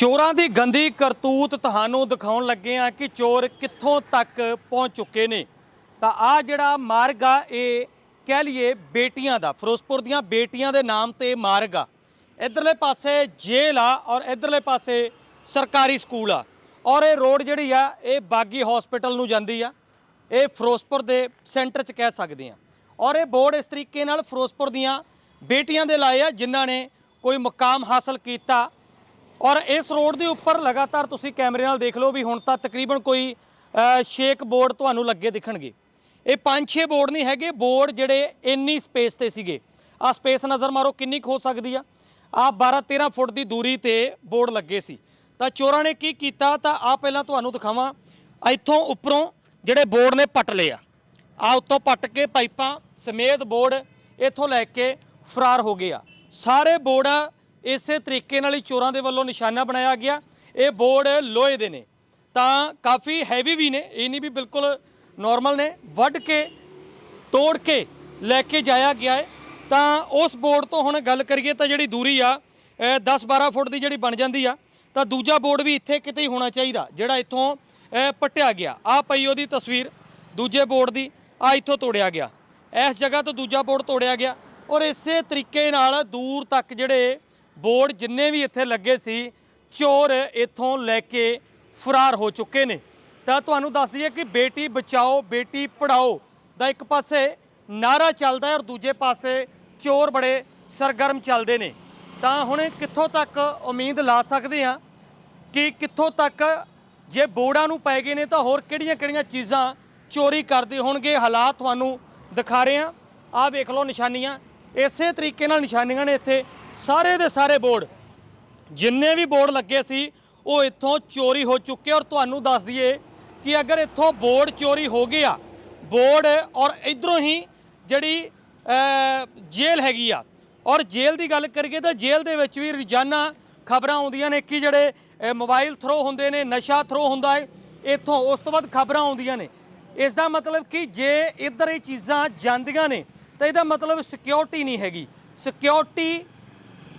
ਚੋਰਾਂ ਦੀ ਗੰਦੀ ਕਰਤੂਤ ਤੁਹਾਨੂੰ ਦਿਖਾਉਣ ਲੱਗੇ ਆ ਕਿ ਚੋਰ ਕਿੱਥੋਂ ਤੱਕ ਪਹੁੰਚ ਚੁੱਕੇ ਨੇ। ਤਾਂ ਆ ਜਿਹੜਾ ਮਾਰਗ ਆ, ਇਹ ਕਹਿ ਲਈਏ ਬੇਟੀਆਂ ਦਾ, ਫਿਰੋਜ਼ਪੁਰ ਦੀਆਂ ਬੇਟੀਆਂ ਦੇ ਨਾਮ ਤੇ ਮਾਰਗ ਆ। ਇਧਰਲੇ ਪਾਸੇ ਜੇਲ੍ਹ ਆ ਔਰ ਇਧਰਲੇ ਪਾਸੇ ਸਰਕਾਰੀ ਸਕੂਲ ਆ। ਔਰ ਇਹ ਰੋਡ ਜਿਹੜੀ ਆ, ਇਹ ਬਾਗੀ ਹਸਪੀਟਲ ਨੂੰ ਜਾਂਦੀ ਆ। ਇਹ ਫਿਰੋਜ਼ਪੁਰ ਦੇ ਸੈਂਟਰ 'ਚ ਕਹਿ ਸਕਦੇ ਆ ਔਰ ਇਹ ਬੋਰਡ ਇਸ ਤਰੀਕੇ ਨਾਲ ਫਿਰੋਜ਼ਪੁਰ ਦੀਆਂ ਬੇਟੀਆਂ ਦੇ ਲਾਏ ਆ, ਜਿਨ੍ਹਾਂ ਨੇ ਕੋਈ ਮੁਕਾਮ ਹਾਸਲ ਕੀਤਾ ਔਰ ਇਸ ਰੋਡ ਦੇ ਉੱਪਰ ਲਗਾਤਾਰ ਤੁਸੀਂ ਕੈਮਰੇ ਨਾਲ ਦੇਖ ਲਓ ਵੀ ਹੁਣ ਤਾਂ ਤਕਰੀਬਨ ਕੋਈ ਅ, ਛੇ ਕੁ ਬੋਰਡ ਤੁਹਾਨੂੰ ਲੱਗੇ ਦਿਖਣਗੇ। ਇਹ ਪੰਜ ਛੇ ਬੋਰਡ ਨਹੀਂ ਹੈਗੇ ਬੋਰਡ ਜਿਹੜੇ ਇੰਨੀ ਸਪੇਸ ਤੇ ਸੀਗੇ। ਆ ਸਪੇਸ ਨਜ਼ਰ ਮਾਰੋ ਕਿੰਨੀ ਕੁ ਹੋ ਸਕਦੀ ਆ। ਆ 12 13 ਫੁੱਟ ਦੀ ਦੂਰੀ ਤੇ ਬੋਰਡ ਲੱਗੇ ਸੀ। ਤਾਂ ਚੋਰਾਂ ਨੇ ਕੀ ਕੀਤਾ? ਤਾਂ ਆ ਪਹਿਲਾਂ ਤੁਹਾਨੂੰ ਦਿਖਾਵਾਂ। ਇੱਥੋਂ ਉੱਪਰੋਂ ਜਿਹੜੇ ਬੋਰਡ ਨੇ ਪੱਟ ਲਏ ਆ। ਆ ਉੱਤੋਂ ਪੱਟ ਕੇ ਪਾਈਪਾਂ ਸਮੇਤ ਬੋਰਡ ਇੱਥੋਂ ਲੈ ਕੇ ਫਰਾਰ ਹੋ ਗਏ ਆ। ਸਾਰੇ ਬੋਰਡ ਇਸੇ ਤਰੀਕੇ ਨਾਲ ਹੀ ਚੋਰਾਂ ਦੇ ਵੱਲੋਂ ਨਿਸ਼ਾਨਾ ਬਣਾਇਆ ਗਿਆ। ਇਹ ਬੋਰਡ ਲੋਹੇ ਦੇ ਨੇ। ਤਾਂ ਕਾਫੀ ਹੈਵੀ ਵੀ ਨੇ। ਇਹ ਨਹੀਂ ਵੀ ਬਿਲਕੁਲ ਨਾਰਮਲ ਨੇ। ਵੱਢ ਕੇ ਤੋੜ ਕੇ ਲੈ ਕੇ ਜਾਇਆ ਗਿਆ ਹੈ। ਤਾਂ ਉਸ ਬੋਰਡ ਤੋਂ ਹੁਣ ਗੱਲ ਕਰੀਏ ਤਾਂ ਜਿਹੜੀ ਦੂਰੀ ਆ 10-12 ਫੁੱਟ ਦੀ ਜਿਹੜੀ ਬਣ ਜਾਂਦੀ ਆ ਤਾਂ ਦੂਜਾ ਬੋਰਡ ਵੀ ਇੱਥੇ ਕਿਤੇ ਹੀ ਹੋਣਾ ਚਾਹੀਦਾ ਜਿਹੜਾ ਇੱਥੋਂ ਅ, ਪੱਟਿਆ ਗਿਆ। ਆ ਪਈ ਉਹਦੀ ਤਸਵੀਰ ਦੂਜੇ ਬੋਰਡ ਦੀ। ਆ ਇੱਥੋਂ ਤੋੜਿਆ ਗਿਆ। ਇਸ ਜਗ੍ਹਾ ਤੋਂ ਦੂਜਾ ਬੋਰਡ ਤੋੜਿਆ ਗਿਆ। ਔਰ ਇਸੇ ਤਰੀਕੇ ਨਾਲ ਦੂਰ ਤੱਕ ਜਿਹੜੇ ਬੋਰਡ ਜਿੰਨੇ ਵੀ ਇੱਥੇ ਲੱਗੇ ਸੀ, ਚੋਰ ਇੱਥੋਂ ਲੈ ਕੇ ਫਰਾਰ ਹੋ ਚੁੱਕੇ ਨੇ। ਤਾਂ ਤੁਹਾਨੂੰ ਦੱਸ ਦਈਏ ਕਿ ਬੇਟੀ ਬਚਾਓ, ਬੇਟੀ ਪੜਾਓ ਦਾ ਇੱਕ ਪਾਸੇ ਨਾਰਾ ਚੱਲਦਾ ਹੈ ਔਰ ਦੂਜੇ ਪਾਸੇ ਚੋਰ ਬੜੇ ਸਰਗਰਮ ਚੱਲਦੇ ਨੇ। ਤਾਂ ਹੁਣ ਕਿੱਥੋਂ ਤੱਕ ਉਮੀਦ ਲਾ ਸਕਦੇ ਆ ਕਿ ਕਿੱਥੋਂ ਤੱਕ ਜੇ ਬੋਰਡਾਂ ਨੂੰ ਪੈ ਗਏ ਨੇ ਤਾਂ ਹੋਰ ਕਿਹੜੀਆਂ-ਕਿਹੜੀਆਂ ਚੀਜ਼ਾਂ ਚੋਰੀ ਕਰਦੇ ਹੋਣਗੇ, ਹਾਲਾਤ ਤੁਹਾਨੂੰ ਦਿਖਾ ਰਹੇ ਆ ਆਹ ਵੇਖ ਲਓ ਨਿਸ਼ਾਨੀਆਂ। ਇਸੇ ਤਰੀਕੇ ਨਾਲ ਨਿਸ਼ਾਨੀਆਂ ਨੇ ਇੱਥੇ ਸਾਰੇ ਦੇ ਸਾਰੇ ਬੋਰਡ, ਜਿੰਨੇ ਵੀ ਬੋਰਡ ਲੱਗੇ ਸੀ, ਉਹ ਇੱਥੋਂ ਚੋਰੀ ਹੋ ਚੁੱਕੇ ਔਰ ਤੁਹਾਨੂੰ ਦੱਸ ਦਈਏ ਕਿ ਅਗਰ ਇੱਥੋਂ ਬੋਰਡ ਚੋਰੀ ਹੋ ਗਿਆ ਬੋਰਡ ਔਰ ਇਧਰੋਂ ਹੀ ਜਿਹੜੀ ਜੇਲ੍ਹ ਹੈਗੀ ਆ। ਔਰ ਜੇਲ੍ਹ ਦੀ ਗੱਲ ਕਰੀਏ ਤਾਂ ਜੇਲ੍ਹ ਦੇ ਵਿੱਚ ਵੀ ਰੋਜ਼ਾਨਾ ਖਬਰਾਂ ਆਉਂਦੀਆਂ ਨੇ ਕਿ ਜਿਹੜੇ ਮੋਬਾਈਲ ਥਰੋ ਹੁੰਦੇ ਨੇ, ਨਸ਼ਾ ਥਰੋ ਹੁੰਦਾ ਹੈ ਇੱਥੋਂ ਉਸ ਤੋਂ ਬਾਅਦ ਖਬਰਾਂ ਆਉਂਦੀਆਂ ਨੇ। ਇਸ ਦਾ ਮਤਲਬ ਕਿ ਜੇ ਇੱਧਰ ਇਹ ਚੀਜ਼ਾਂ ਜਾਂਦੀਆਂ ਨੇ, ਤਾਂ ਇਹਦਾ ਮਤਲਬ ਸਿਕਿਉਰਿਟੀ ਨਹੀਂ ਹੈਗੀ। ਸਿਕਿਉਰਿਟੀ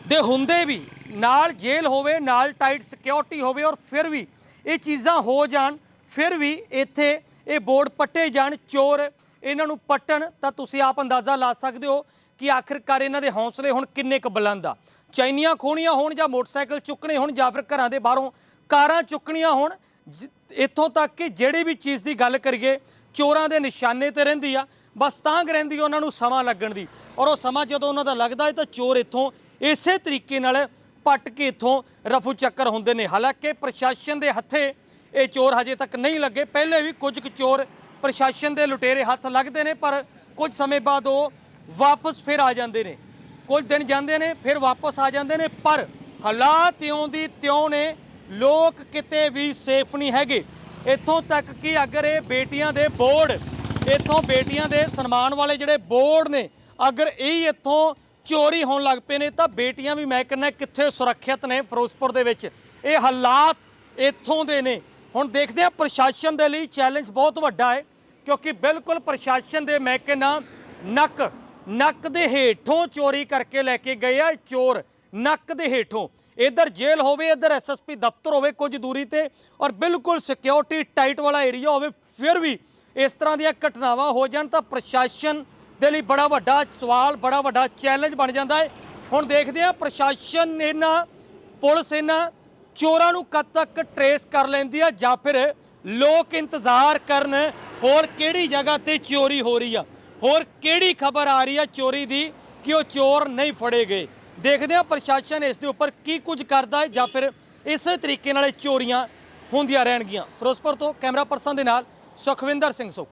ਦੇ ਹੁੰਦੇ ਵੀ ਨਾਲ ਜੇਲ੍ਹ ਹੋਵੇ, ਨਾਲ ਟਾਈਟ ਸਿਕਿਉਰਿਟੀ ਹੋਵੇ ਔਰ ਫਿਰ ਵੀ ਇਹ ਚੀਜ਼ਾਂ ਹੋ ਜਾਣ, ਫਿਰ ਵੀ ਇੱਥੇ ਇਹ ਬੋਰਡ ਪੱਟੇ ਜਾਣ, ਚੋਰ ਇਹਨਾਂ ਨੂੰ ਪੱਟਣ, ਤਾਂ ਤੁਸੀਂ ਆਪ ਅੰਦਾਜ਼ਾ ਲਾ ਸਕਦੇ ਹੋ ਕਿ ਆਖਿਰਕਾਰ ਇਹਨਾਂ ਦੇ ਹੌਸਲੇ ਹੁਣ ਕਿੰਨੇ ਕੁ ਬੁਲੰਦ ਆ। ਚੈਨੀਆਂ ਖੋਣੀਆਂ ਹੋਣ ਜਾਂ ਮੋਟਰਸਾਈਕਲ ਚੁੱਕਣੇ ਹੋਣ ਜਾਂ ਫਿਰ ਘਰਾਂ ਦੇ ਬਾਹਰੋਂ ਕਾਰਾਂ ਚੁੱਕਣੀਆਂ ਹੋਣ, ਜ- ਇੱਥੋਂ ਤੱਕ ਕਿ ਜਿਹੜੀ ਵੀ ਚੀਜ਼ ਦੀ ਗੱਲ ਕਰੀਏ, ਚੋਰਾਂ ਦੇ ਨਿਸ਼ਾਨੇ ਤੇ ਰਹਿੰਦੀ ਆ, ਬਸ ਤਾਂ ਰਹਿੰਦੀ ਉਹਨਾਂ ਨੂੰ ਸਮਾਂ ਲੱਗਣ ਦੀ। ਔਰ ਉਹ ਸਮਾਂ ਜਦੋਂ ਉਹਨਾਂ ਦਾ ਲੱਗਦਾ ਹੈ ਤਾਂ ਚੋਰ ਇੱਥੋਂ ਇਸੇ ਤਰੀਕੇ ਨਾਲ ਪੱਟ ਕੇ ਇੱਥੋਂ ਰਫੂ ਚੱਕਰ ਹੁੰਦੇ ਨੇ। ਹਾਲਾਂਕਿ ਪ੍ਰਸ਼ਾਸਨ ਦੇ ਹੱਥੇ ਇਹ ਚੋਰ ਹਜੇ ਤੱਕ ਨਹੀਂ ਲੱਗੇ। ਪਹਿਲੇ ਵੀ ਕੁਝ ਕੁ ਚੋਰ ਪ੍ਰਸ਼ਾਸਨ ਦੇ ਲੁਟੇਰੇ ਹੱਥ ਲੱਗਦੇ ਨੇ, ਪਰ ਕੁਝ ਸਮੇਂ ਬਾਅਦ ਉਹ ਵਾਪਸ ਫਿਰ ਆ ਜਾਂਦੇ ਨੇ। ਕੁਝ ਦਿਨ ਜਾਂਦੇ ਨੇ, ਫਿਰ ਵਾਪਸ ਆ ਜਾਂਦੇ ਨੇ, ਪਰ ਹਾਲਾਤ ਇਉਂ ਦੀ ਤਿਉਂ ਨੇ, ਲੋਕ ਕਿਤੇ ਵੀ ਸੇਫ ਨਹੀਂ ਹੈਗੇ। ਇੱਥੋਂ ਤੱਕ ਕਿ ਅਗਰ ਇਹ ਬੇਟੀਆਂ ਦੇ ਬੋਰਡ ਇੱਥੋਂ ਬੇਟੀਆਂ ਦੇ ਸਨਮਾਨ ਵਾਲੇ ਜਿਹੜੇ ਬੋਰਡ ਨੇ, ਅਗਰ ਇਹ ਇੱਥੋਂ ਚੋਰੀ ਹੋਣ ਲੱਗ ਪਏ ਨੇ, ਤਾਂ ਬੇਟੀਆਂ ਵੀ ਮੈਂ ਕਹਿੰਦਾ ਕਿੱਥੇ ਸੁਰੱਖਿਅਤ ਨੇ ਫਿਰੋਜ਼ਪੁਰ ਦੇ ਵਿੱਚ। ਇਹ ਹਾਲਾਤ ਇੱਥੋਂ ਦੇ ਨੇ। ਹੁਣ ਦੇਖਦੇ ਆ ਪ੍ਰਸ਼ਾਸਨ ਦੇ ਲਈ ਚੈਲੰਜ ਬਹੁਤ ਵੱਡਾ ਹੈ, ਕਿਉਂਕਿ ਬਿਲਕੁਲ ਪ੍ਰਸ਼ਾਸਨ ਦੇ ਮੈਂ ਕਹਿੰਦਾ ਨੱਕ ਨੱਕ ਦੇ ਹੇਠੋਂ ਚੋਰੀ ਕਰਕੇ ਲੈ ਕੇ ਗਏ ਆ ਚੋਰ, ਨੱਕ ਦੇ ਹੇਠੋਂ। ਇਧਰ ਜੇਲ੍ਹ ਹੋਵੇ, ਇਧਰ ਐਸਐਸਪੀ ਦਫ਼ਤਰ ਹੋਵੇ ਕੁਝ ਦੂਰੀ ਤੇ, ਔਰ ਬਿਲਕੁਲ ਸਿਕਿਉਰਿਟੀ ਟਾਈਟ ਵਾਲਾ ਏਰੀਆ ਹੋਵੇ, ਫਿਰ ਵੀ ਇਸ ਤਰ੍ਹਾਂ ਦੀਆਂ ਘਟਨਾਵਾਂ ਹੋ ਜਾਣ ਤਾਂ ਪ੍ਰਸ਼ਾਸਨ ਦੇ ਲਈ ਬੜਾ ਵੱਡਾ ਸਵਾਲ, ਬੜਾ ਵੱਡਾ ਚੈਲੰਜ ਬਣ ਜਾਂਦਾ ਹੈ। ਹੁਣ ਦੇਖਦੇ ਆ ਪ੍ਰਸ਼ਾਸਨ ਇਹਨਾਂ, ਪੁਲਿਸ ਇਹਨਾਂ ਚੋਰਾਂ ਨੂੰ ਕਦ ਤੱਕ ਟਰੇਸ ਕਰ ਲੈਂਦੀ ਆ ਜਾਂ ਫਿਰ ਲੋਕ ਇੰਤਜ਼ਾਰ ਕਰਨ ਹੋਰ ਕਿਹੜੀ ਜਗ੍ਹਾ ਤੇ ਚੋਰੀ ਹੋ ਰਹੀ ਆ। ਹੋਰ ਕਿਹੜੀ ਖਬਰ ਆ ਰਹੀ ਆ ਚੋਰੀ ਦੀ ਕਿ ਉਹ ਚੋਰ ਨਹੀਂ ਫੜੇ ਗਏ। ਦੇਖਦੇ ਆ ਪ੍ਰਸ਼ਾਸਨ ਇਸ ਦੇ ਉੱਪਰ ਕੀ ਕੁਝ ਕਰਦਾ ਹੈ ਜਾਂ ਫਿਰ ਇਸੇ ਤਰੀਕੇ ਨਾਲ ਇਹ ਚੋਰੀਆਂ ਹੁੰਦੀਆਂ ਰਹਿਣਗੀਆਂ। ਫਿਰੋਜ਼ਪੁਰ ਤੋਂ ਕੈਮਰਾ ਪਰਸਨ ਦੇ ਨਾਲ ਸੁਖਵਿੰਦਰ ਸਿੰਘ ਸੋ